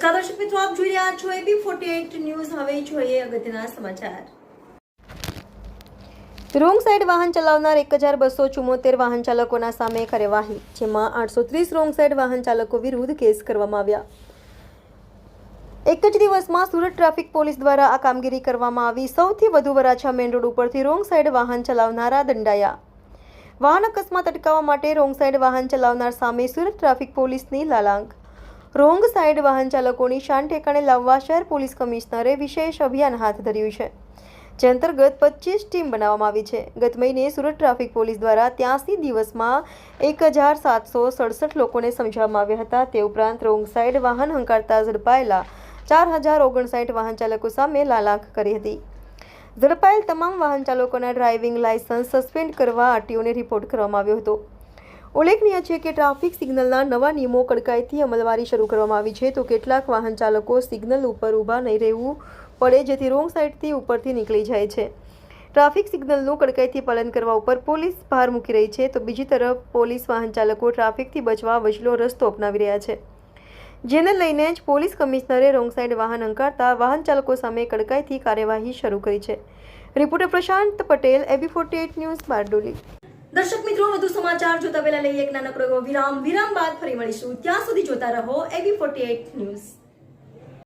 નમસ્કાર, દર્શક મિત્રો, આપ જોઈ રહ્યા છો એબી ફોર્ટી ન્યૂઝ. હવે જોઈએ અગત્યના સમાચાર. રોંગ સાઈડ વાહન ચલાવનાર એક હજાર બસો ચુમ્મોતેર વાહન ચાલકોના સામે કાર્યવાહી, જેમાં આઠસો ત્રીસ રોંગ સાઈડ વાહન ચાલકો વિરુદ્ધ કેસ કરવામાં આવ્યા. એક જ દિવસમાં સુરત ટ્રાફિક પોલીસ દ્વારા આ કામગીરી કરવામાં આવી. સૌથી વધુ વરાછા મેઇન રોડ ઉપરથી રોંગ સાઈડ વાહન ચલાવનારા દંડાયા. વાહન અકસ્માત અટકાવવા માટે રોંગ સાઈડ વાહન ચલાવનાર સામે સુરત ટ્રાફિક પોલીસની લાલાંક. રોંગ સાઈડ વાહન ચાલકોની શાન ઠેકાણે લાવવા શહેર પોલીસ કમિશનરે વિશેષ અભિયાન હાથ ધર્યું છે. જે અંતર્ગત પચીસ ટીમ બનાવવામાં આવી છે. ગત મહિને સુરત ટ્રાફિક પોલીસ દ્વારા ત્યાંસી દિવસમાં એક હજાર સાતસો સડસઠ લોકોને સમજાવવામાં આવ્યા હતા. તે ઉપરાંત રોંગ સાઈડ વાહન હંકારતા ઝડપાયેલા ચાર હજાર ઓગણસાઠ વાહન ચાલકો સામે લાલાંક કરી હતી. ઝડપાયેલ તમામ વાહન ચાલકોના ડ્રાઇવિંગ લાયસન્સ સસ્પેન્ડ કરવા આરટીઓને રિપોર્ટ કરવામાં આવ્યો હતો. ઉલ્લેખનીય છે કે ટ્રાફિક સિગ્નલના નવા નિયમો કડકાઈથી અમલવારી શરૂ કરવામાં આવી છે. તો કેટલાક વાહન ચાલકો સિગ્નલ ઉપર ઊભા નહીં રહેવું પડે, જેથી રોંગ સાઈડથી ઉપરથી નીકળી જાય છે. ટ્રાફિક સિગ્નલનું કડકાઈથી પાલન કરવા ઉપર પોલીસ ભાર મૂકી રહી છે. તો બીજી તરફ, પોલીસ વાહન ચાલકો ટ્રાફિકથી બચવા વચલો રસ્તો અપનાવી રહ્યા છે. જેને લઈને જ પોલીસ કમિશનરે રોંગ સાઈડ વાહન અંકારતા વાહન ચાલકો સામે કડકાઈથી કાર્યવાહી શરૂ કરી છે. Reporter Prashant Patel, AB forty news Bardoli. દર્શક મિત્રો, વધુ સમાચાર જોતા પહેલા લઈએ એક નાનકડો વિરામ. વિરામ બાદ ફરી મળીશું. ત્યાં સુધી જોતા રહો એબી ફોર્ટી ન્યૂઝ